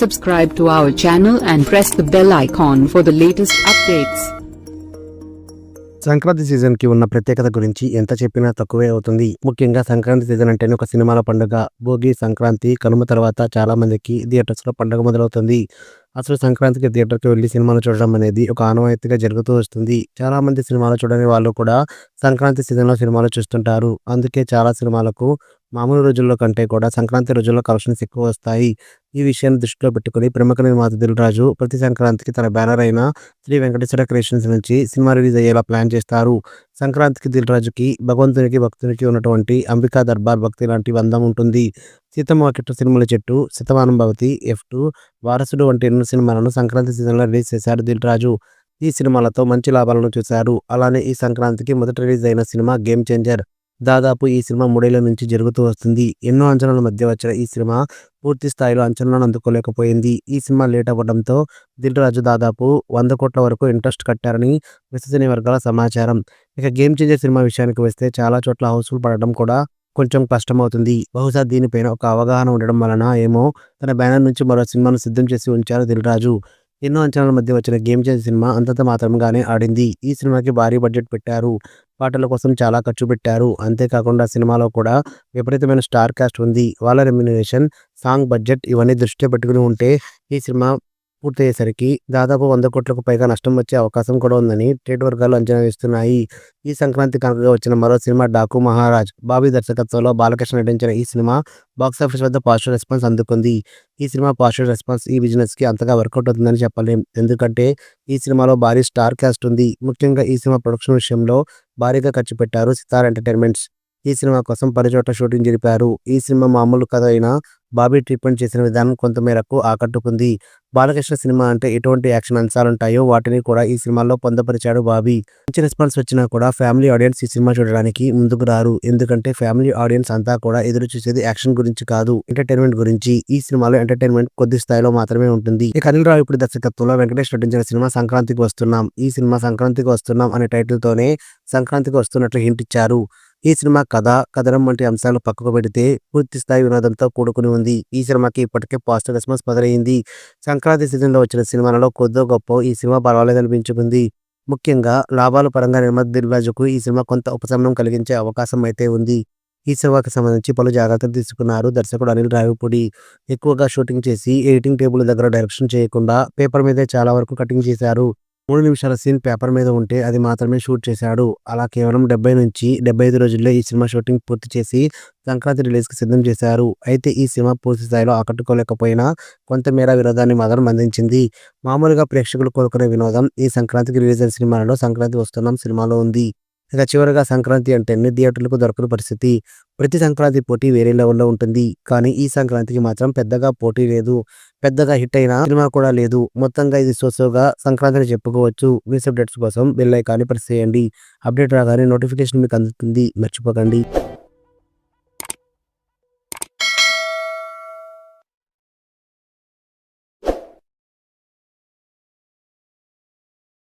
Subscribe to our channel and press the bell icon for the latest updates. Sankranti సీజన్కి ఉన్న ప్రత్యేకత గురించి ఎంత చెప్పినా తక్కువే అవుతుంది. ముఖ్యంగా సంక్రాంతి సీజన్ అంటేనే ఒక సినిమాల పండుగ. భోగి సంక్రాంతి కనుమ తర్వాత చాలా మందికి థియేటర్స్లో పండుగ మొదలవుతుంది. అసలు సంక్రాంతికి థియేటర్కి వెళ్ళి సినిమాలు చూడడం అనేది ఒక ఆనవాయితీగా జరుగుతూ వస్తుంది. చాలా మంది సినిమాలు చూడని వాళ్ళు కూడా సంక్రాంతి సీజన్లో సినిమాలు చూస్తుంటారు. అందుకే చాలా సినిమాలకు మామూలు రోజుల్లో కంటే కూడా సంక్రాంతి రోజుల్లో కలెక్షన్స్ ఎక్కువ వస్తాయి. ఈ విషయాన్ని దృష్టిలో పెట్టుకుని ప్రముఖ నిర్మాత దిల్ రాజు ప్రతి సంక్రాంతికి తన బ్యానర్ అయిన శ్రీ వెంకటేశ్వర క్రియేషన్స్ నుంచి సినిమా రిలీజ్ అయ్యేలా ప్లాన్ చేస్తారు. సంక్రాంతికి దిల్ రాజుకి భగవంతునికి భక్తునికి ఉన్నటువంటి అంబికా దర్బార్ భక్తి లాంటి బంధం ఉంటుంది. సీతమ్మ వాకిట్టు సినిమాల చెట్టు శతమానం భవతి ఎఫ్ టూ వారసుడు వంటి ఎన్నో సినిమాలను సంక్రాంతి సీజన్లో రిలీజ్ చేశారు దిల్ రాజు. ఈ సినిమాలతో మంచి లాభాలను చూశారు. అలానే ఈ సంక్రాంతికి మొదట రిలీజ్ అయిన సినిమా గేమ్ చేంజర్. దాదాపు ఈ సినిమా మూడేళ్ళ నుంచి జరుగుతూ వస్తుంది. ఎన్నో అంచనాల మధ్య వచ్చిన ఈ సినిమా పూర్తి స్థాయిలో అంచనాలను అందుకోలేకపోయింది. ఈ సినిమా లేట్ అవ్వడంతో దిల్ రాజు దాదాపు వంద కోట్ల వరకు ఇంట్రెస్ట్ కట్టారని విశ్వసనీయ వర్గాల సమాచారం. ఇక గేమ్ చేంజర్ సినిమా విషయానికి వస్తే చాలా చోట్ల హౌస్ఫుల్ పడడం కూడా కొంచెం కష్టమవుతుంది. బహుశా దీనిపైన ఒక అవగాహన ఉండడం వలన ఏమో తన బ్యానర్ నుంచి మరో సినిమాను సిద్ధం చేసి ఉంచారు దిల్ రాజు. ఎన్నో అంచనాల మధ్య వచ్చిన గేమ్ చేంజర్ సినిమా అంతంత మాత్రంగానే ఆడింది. ఈ సినిమాకి భారీ బడ్జెట్ పెట్టారు. పాటల కోసం చాలా ఖర్చు పెట్టారు. అంతేకాకుండా సినిమాలో కూడా విపరీతమైన స్టార్ కాస్ట్ ఉంది. వాళ్ళ రెమ్యునరేషన్ సాంగ్ బడ్జెట్ ఇవన్నీ దృష్టిలో పెట్టుకుని ఉంటే ఈ సినిమా పూర్తయ్యేసరికి దాదాపు వంద కోట్లకు పైగా నష్టం వచ్చే అవకాశం కూడా ఉందని ట్రేడ్ వర్గాలు అంచనా వేస్తున్నాయి. ఈ సంక్రాంతి కనుకగా వచ్చిన మరో సినిమా డాకు మహారాజ్ బాబీ దర్శకత్వంలో బాలకృష్ణ నటించిన ఈ సినిమా బాక్సాఫీస్ వద్ద పాజిటివ్ రెస్పాన్స్ అందుకుంది. ఈ సినిమా పాజిటివ్ రెస్పాన్స్ ఈ బిజినెస్కి అంతగా వర్కౌట్ అవుతుందని చెప్పలేం. ఎందుకంటే ఈ సినిమాలో భారీ స్టార్ క్యాస్ట్ ఉంది. ముఖ్యంగా ఈ సినిమా ప్రొడక్షన్ విషయంలో భారీగా ఖర్చు పెట్టారు సితార్ ఎంటర్టైన్మెంట్స్. ఈ సినిమా కోసం పలు షూటింగ్ జరిపారు. ఈ సినిమా మామూలు కథ అయినా బాబీ ట్రీట్మెంట్ చేసిన విధానం కొంతమేరకు ఆకట్టుకుంది. బాలకృష్ణ సినిమా అంటే ఎటువంటి యాక్షన్ అంశాలుంటాయో వాటిని కూడా ఈ సినిమాలో పొందపరిచాడు బాబీ. మంచి రెస్పాన్స్ వచ్చినా కూడా ఫ్యామిలీ ఆడియన్స్ ఈ సినిమా చూడడానికి ముందుకు రారు. ఎందుకంటే ఫ్యామిలీ ఆడియన్స్ అంతా కూడా ఎదురు చూసేది యాక్షన్ గురించి కాదు ఎంటర్టైన్మెంట్ గురించి. ఈ సినిమాలో ఎంటర్టైన్మెంట్ కొద్ది స్థాయిలో మాత్రమే ఉంటుంది. ఇక అనిల్ రావు ఇప్పుడు దర్శకత్వంలో వెంకటేష్ నటించిన సినిమా సంక్రాంతికి వస్తున్నాం. ఈ సినిమా సంక్రాంతికి వస్తున్నాం అనే టైటిల్ తోనే సంక్రాంతికి వస్తున్నట్లు హింట్ ఇచ్చారు. ఈ సినిమా కథ కథనం వంటి అంశాలు పక్కకు పెడితే పూర్తి స్థాయి వినోదంతో కూడుకుని ఉంది. ఈ సినిమాకి ఇప్పటికే పాజిటివ్ రెస్పాన్స్ మొదలైంది సంక్రాంతి సీజన్లో వచ్చిన సినిమాలలో కొద్దో గొప్ప ఈ సినిమా బలవాలేదనిపించుకుంది. ముఖ్యంగా లాభాల పరంగా నిర్మాత దిల్రాజుకు ఈ సినిమా కొంత ఉపశమనం కలిగించే అవకాశం అయితే ఉంది. ఈ సినిమాకి సంబంధించి పలు జాగ్రత్తలు తీసుకున్నారు దర్శకుడు అనిల్ రావిపూడి. ఎక్కువగా షూటింగ్ చేసి ఎడిటింగ్ టేబుల్ దగ్గర డైరెక్షన్ చేయకుండా పేపర్ మీదే చాలా వరకు కటింగ్ చేశారు. మూడు నిమిషాల సీన్ పేపర్ మీద ఉంటే అది మాత్రమే షూట్ చేశాడు. అలా కేవలం డెబ్బై నుంచి డెబ్బై ఐదు రోజుల్లో ఈ సినిమా షూటింగ్ పూర్తి చేసి సంక్రాంతి రిలీజ్కి సిద్ధం చేశారు. అయితే ఈ సినిమా పూర్తి స్థాయిలో ఆకట్టుకోలేకపోయినా కొంతమేర వినోదాన్ని మాత్రం అందించింది. మామూలుగా ప్రేక్షకులు కోరుకునే వినోదం ఈ సంక్రాంతికి రిలీజ్ అయిన సినిమాలలో సంక్రాంతి వస్తున్నాం సినిమాలో ఉంది. ఇక చివరగా సంక్రాంతి అంటే అన్ని థియేటర్లకు దొరకని పరిస్థితి. ప్రతి సంక్రాంతి పోటీ వేరే లెవెల్లో ఉంటుంది. కానీ ఈ సంక్రాంతికి మాత్రం పెద్దగా పోటీ లేదు. పెద్దగా హిట్ అయిన సినిమా కూడా లేదు. మొత్తంగా ఇది సోసోగా సంక్రాంతిని చెప్పుకోవచ్చు. న్యూస్ అప్డేట్స్ కోసం బెల్ ఐకాన్ని ప్రెస్ చేయండి. అప్డేట్ రాగానే నోటిఫికేషన్ మీకు అందుతుంది. మర్చిపోకండి.